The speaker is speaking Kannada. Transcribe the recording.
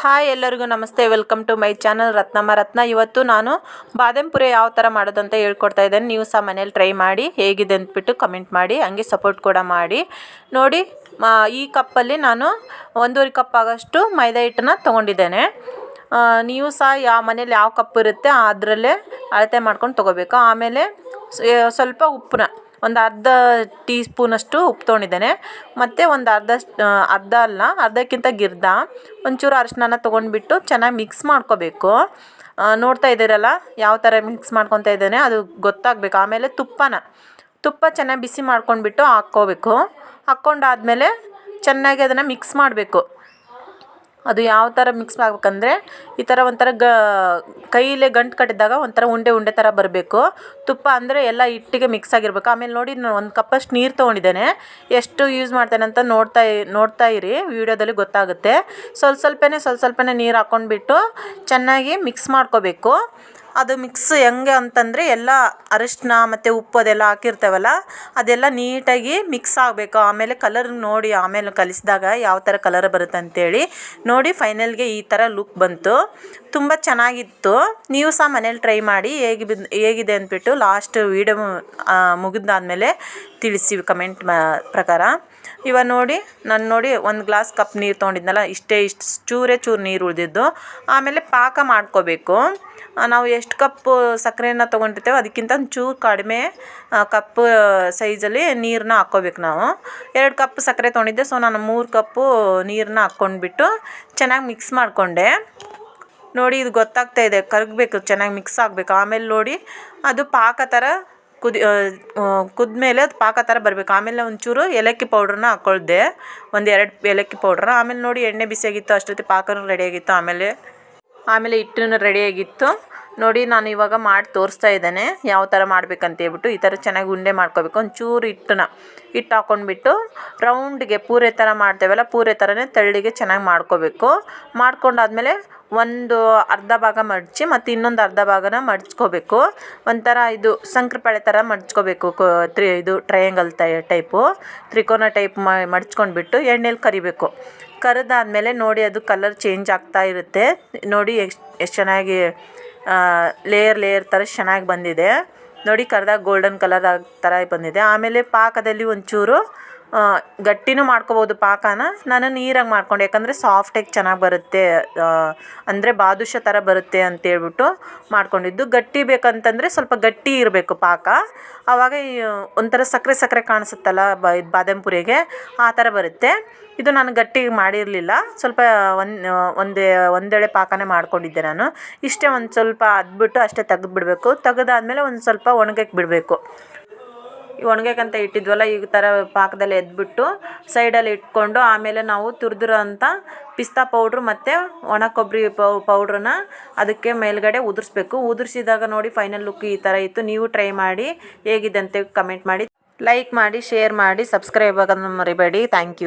ಹಾಯ್ ಎಲ್ಲರಿಗೂ ನಮಸ್ತೆ. Welcome to my channel Ratnamma Ratna. ಇವತ್ತು ನಾನು ಬಾದಾಮ್ ಪುರಿ ಯಾವ ಥರ ಮಾಡೋದು ಅಂತ ಹೇಳ್ಕೊಡ್ತಾ ಇದ್ದೇನೆ. ನೀವು ಸಹ ಮನೇಲಿ ಟ್ರೈ ಮಾಡಿ, ಹೇಗಿದೆ ಅಂದ್ಬಿಟ್ಟು ಕಮೆಂಟ್ ಮಾಡಿ, ಹಂಗೆ ಸಪೋರ್ಟ್ ಕೂಡ ಮಾಡಿ. ನೋಡಿ ಈ ಕಪ್ಪಲ್ಲಿ ನಾನು ಒಂದೂವರೆ ಕಪ್ ಆಗೋಷ್ಟು ಮೈದಾ ಹಿಟ್ಟನ್ನ ತೊಗೊಂಡಿದ್ದೇನೆ. ನೀವು ಸಹ ಯಾವ ಮನೇಲಿ ಯಾವ ಕಪ್ ಇರುತ್ತೆ ಅದರಲ್ಲೇ ಅಳತೆ ಮಾಡ್ಕೊಂಡು ತೊಗೋಬೇಕು. ಆಮೇಲೆ ಸ್ವಲ್ಪ ಉಪ್ಪನ್ನ ಒಂದು ಅರ್ಧ ಟೀ ಸ್ಪೂನಷ್ಟು ಉಪ್ಪು ತೊಗೊಂಡಿದ್ದೇನೆ. ಮತ್ತು ಒಂದು ಅರ್ಧ ಅರ್ಧ ಅಲ್ಲ, ಅರ್ಧಕ್ಕಿಂತ ಗಿರ್ದ ಒಂಚೂರು ಅರಿಶಿಣನ ತೊಗೊಂಡ್ಬಿಟ್ಟು ಚೆನ್ನಾಗಿ ಮಿಕ್ಸ್ ಮಾಡ್ಕೋಬೇಕು. ನೋಡ್ತಾ ಇದ್ದೀರಲ್ಲ, ಯಾವ ಥರ ಮಿಕ್ಸ್ ಮಾಡ್ಕೊತಾ ಇದ್ದೇನೆ, ಅದು ಗೊತ್ತಾಗಬೇಕು. ಆಮೇಲೆ ತುಪ್ಪನ, ತುಪ್ಪ ಚೆನ್ನಾಗಿ ಬಿಸಿ ಮಾಡ್ಕೊಂಡ್ಬಿಟ್ಟು ಹಾಕ್ಕೋಬೇಕು. ಹಾಕ್ಕೊಂಡಾದ್ಮೇಲೆ ಚೆನ್ನಾಗಿ ಅದನ್ನು ಮಿಕ್ಸ್ ಮಾಡಬೇಕು. ಅದು ಯಾವ ಥರ ಮಿಕ್ಸ್ ಆಗ್ಬೇಕಂದ್ರೆ ಈ ಥರ ಒಂಥರ ಗ, ಕೈಲೇ ಗಂಟು ಕಟ್ಟಿದಾಗ ಒಂಥರ ಉಂಡೆ ಉಂಡೆ ಥರ ಬರಬೇಕು. ತುಪ್ಪ ಅಂದರೆ ಎಲ್ಲ ಹಿಟ್ಟಿಗೆ ಮಿಕ್ಸ್ ಆಗಿರ್ಬೇಕು. ಆಮೇಲೆ ನೋಡಿ ನಾನು ಒಂದು ಕಪ್ಪಷ್ಟು ನೀರು ತೊಗೊಂಡಿದ್ದೇನೆ. ಎಷ್ಟು ಯೂಸ್ ಮಾಡ್ತೇನೆ ಅಂತ ನೋಡ್ತಾ ನೋಡ್ತಾ ಇರಿ. ವಿಡಿಯೋದಲ್ಲಿ ಗೊತ್ತಾಗುತ್ತೆ. ಸ್ವಲ್ಪ ಸ್ವಲ್ಪನೇ ಸ್ವಲ್ಪ ಸ್ವಲ್ಪನೇ ನೀರು ಹಾಕ್ಕೊಂಡ್ಬಿಟ್ಟು ಚೆನ್ನಾಗಿ ಮಿಕ್ಸ್ ಮಾಡ್ಕೋಬೇಕು. ಅದು ಮಿಕ್ಸ್ ಹೆಂಗೆ ಅಂತಂದರೆ ಎಲ್ಲ ಅರಿಶಿನ ಮತ್ತು ಉಪ್ಪು ಅದೆಲ್ಲ ಹಾಕಿರ್ತೇವಲ್ಲ, ಅದೆಲ್ಲ ನೀಟಾಗಿ ಮಿಕ್ಸ್ ಆಗಬೇಕು. ಆಮೇಲೆ ಕಲರ್ ನೋಡಿ, ಆಮೇಲೆ ಕಲಿಸಿದಾಗ ಯಾವ ಥರ ಕಲರ್ ಬರುತ್ತೆ ಅಂತೇಳಿ ನೋಡಿ ಫೈನಲ್ಗೆ ಈ ಥರ ಲುಕ್ ಬಂತು. ತುಂಬ ಚೆನ್ನಾಗಿತ್ತು. ನೀವು ಸಹ ಮನೇಲಿ ಟ್ರೈ ಮಾಡಿ ಹೇಗೆ ಬಿದ್ ಹೇಗಿದೆ ಅಂದ್ಬಿಟ್ಟು ಲಾಸ್ಟ್ ವೀಡಿಯೋ ಮುಗಿದಾದ್ಮೇಲೆ ತಿಳಿಸಿ ಕಮೆಂಟ್ ಮಾ, ಪ್ರಕಾರ. ಇವಾಗ ನೋಡಿ, ನಾನು ನೋಡಿ ಒಂದು ಗ್ಲಾಸ್ ಕಪ್ ನೀರು ತೊಗೊಂಡಿದ್ನಲ್ಲ, ಇಷ್ಟೇ ಇಷ್ಟು ಚೂರೇ ಚೂರು ನೀರು ಉಳಿದಿದ್ದು. ಆಮೇಲೆ ಪಾಕ ಮಾಡ್ಕೋಬೇಕು. ನಾವು ಎಷ್ಟು ಕಪ್ಪು ಸಕ್ಕರೆನ ತೊಗೊಂಡಿರ್ತೇವೆ ಅದಕ್ಕಿಂತ ಒಂಚೂರು ಕಡಿಮೆ ಕಪ್ ಸೈಜಲ್ಲಿ ನೀರನ್ನ ಹಾಕ್ಕೋಬೇಕು ನಾವು. ಎರಡು ಕಪ್ ಸಕ್ಕರೆ ತೊಗೊಂಡಿದ್ದೆ ಸೊ ನಾನು ಮೂರು ಕಪ್ಪು ನೀರನ್ನ ಹಾಕ್ಕೊಂಡ್ಬಿಟ್ಟು ಚೆನ್ನಾಗಿ ಮಿಕ್ಸ್ ಮಾಡಿಕೊಂಡೆ. ನೋಡಿ, ಇದು ಗೊತ್ತಾಗ್ತಾ ಇದೆ, ಕರಗಬೇಕು, ಚೆನ್ನಾಗಿ ಮಿಕ್ಸ್ ಆಗಬೇಕು. ಆಮೇಲೆ ನೋಡಿ, ಅದು ಪಾಕ ಥರ ಕುದಿ ಕುದ್ಮೇಲೆ ಅದು ಪಾಕ ಥರ ಬರಬೇಕು. ಆಮೇಲೆ ಒಂಚೂರು ಏಲಕ್ಕಿ ಪೌಡ್ರನ್ನ ಹಾಕ್ಕೊಳ್ದೆ ಒಂದು ಎರಡು ಏಲಕ್ಕಿ ಪೌಡ್ರ್ ಆಮೇಲೆ ನೋಡಿ, ಎಣ್ಣೆ ಬಿಸಿಯಾಗಿತ್ತು, ಅಷ್ಟೊತ್ತಿಗೆ ಪಾಕನೂ ರೆಡಿಯಾಗಿತ್ತು ಆಮೇಲೆ ಆಮೇಲೆ ಹಿಟ್ಟು ರೆಡಿಯಾಗಿತ್ತು ನೋಡಿ ನಾನು ಇವಾಗ ಮಾಡಿ ತೋರಿಸ್ತಾ ಇದ್ದೇನೆ. ಯಾವ ಥರ ಮಾಡ್ಬೇಕಂತ ಹೇಳ್ಬಿಟ್ಟು ಈ ಥರ ಚೆನ್ನಾಗಿ ಉಂಡೆ ಮಾಡ್ಕೋಬೇಕು. ಒಂಚೂರು ಹಿಟ್ಟನ್ನ, ಹಿಟ್ಟು ಹಾಕ್ಕೊಂಡ್ಬಿಟ್ಟು ರೌಂಡ್ಗೆ ಪೂರೆ ಥರ ಮಾಡ್ತೇವಲ್ಲ, ಪೂರೆ ಥರನೇ ತಳ್ಳಿಗೆ ಚೆನ್ನಾಗಿ ಮಾಡ್ಕೋಬೇಕು. ಮಾಡ್ಕೊಂಡಾದ್ಮೇಲೆ ಒಂದು ಅರ್ಧ ಭಾಗ ಮಡಚಿ ಮತ್ತು ಇನ್ನೊಂದು ಅರ್ಧ ಭಾಗನ ಮಡ್ಚ್ಕೋಬೇಕು. ಒಂಥರ ಇದು ಸಂಕ್ರಪಾಳೆ ಥರ ಮಡಚ್ಕೋಬೇಕು. ತ್ರಿ, ಇದು ಟ್ರಯಾಂಗಲ್ ಟೈ ಟೈಪು ತ್ರಿಕೋನ ಟೈಪ್ ಮಡ್ಚ್ಕೊಂಡ್ಬಿಟ್ಟು ಎಣ್ಣೆಲಿ ಕರಿಬೇಕು. ಕರಿದಾದ್ಮೇಲೆ ನೋಡಿ ಅದು ಕಲರ್ ಚೇಂಜ್ ಆಗ್ತಾ ಇರುತ್ತೆ. ನೋಡಿ ಎಷ್ಟು ಎಷ್ಟು ಚೆನ್ನಾಗಿ ಲೇಯರ್ ಲೇಯರ್ ಥರ ಚೆನ್ನಾಗಿ ಬಂದಿದೆ. ನೋಡಿ ಕರ್ದಾಗ ಗೋಲ್ಡನ್ ಕಲರ್ ಥರ ಬಂದಿದೆ. ಆಮೇಲೆ ಪಾಕದಲ್ಲಿ ಒಂಚೂರು ಗಟ್ಟಿನೂ ಮಾಡ್ಕೋಬೋದು ಪಾಕನ. ನಾನು ನೀರಾಗಿ ಮಾಡ್ಕೊಂಡೆ. ಯಾಕಂದರೆ ಸಾಫ್ಟಾಗಿ ಚೆನ್ನಾಗಿ ಬರುತ್ತೆ. ಅಂದರೆ ಬಾದುಷ ಥರ ಬರುತ್ತೆ ಅಂತೇಳ್ಬಿಟ್ಟು ಮಾಡ್ಕೊಂಡಿದ್ದು. ಗಟ್ಟಿ ಬೇಕಂತಂದರೆ ಸ್ವಲ್ಪ ಗಟ್ಟಿ ಇರಬೇಕು ಪಾಕ. ಆವಾಗ ಒಂಥರ ಸಕ್ಕರೆ ಸಕ್ಕರೆ ಕಾಣಿಸುತ್ತಲ್ಲ, ಬ, ಇದು ಬಾದಾಮಿ ಪುರಿಗೆ, ಆ ಥರ ಬರುತ್ತೆ. ಇದು ನಾನು ಗಟ್ಟಿ ಮಾಡಿರಲಿಲ್ಲ. ಸ್ವಲ್ಪ ಒಂದು, ಒಂದೇ, ಒಂದೆಳೆ ಪಾಕನೇ ಮಾಡ್ಕೊಂಡಿದ್ದೆ ನಾನು. ಇಷ್ಟೇ ಒಂದು ಸ್ವಲ್ಪ ಅದ್ಬಿಟ್ಟು ಅಷ್ಟೇ ತೆಗೆದ್ಬಿಡ್ಬೇಕು. ತೆಗೆದಾದ್ಮೇಲೆ ಒಂದು ಸ್ವಲ್ಪ ಒಣಗಕ್ಕೆ ಬಿಡಬೇಕು. ಈ ಒಣಗಕ್ಕಂತ ಇಟ್ಟಿದ್ವಲ್ಲ, ಈ ಥರ ಪಾಕದಲ್ಲಿ ಎದ್ಬಿಟ್ಟು ಸೈಡಲ್ಲಿ ಇಟ್ಕೊಂಡು ಆಮೇಲೆ ನಾವು ತುರಿದಿರೋ ಅಂಥ ಪಿಸ್ತಾ ಪೌಡ್ರು ಮತ್ತು ಒಣ ಕೊಬ್ಬರಿ ಪೌಡ್ರನ್ನ ಅದಕ್ಕೆ ಮೇಲ್ಗಡೆ ಉದುರಿಸ್ಬೇಕು. ಉದುರಿಸಿದಾಗ ನೋಡಿ ಫೈನಲ್ ಲುಕ್ ಈ ಥರ ಇತ್ತು. ನೀವು ಟ್ರೈ ಮಾಡಿ, ಹೇಗಿದೆ ಅಂತ ಕಮೆಂಟ್ ಮಾಡಿ. ಲೈಕ್ ಮಾಡಿ, ಶೇರ್ ಮಾಡಿ, ಸಬ್ಸ್ಕ್ರೈಬ್ ಆಗೋದನ್ನು ಮರಿಬೇಡಿ. Thank you.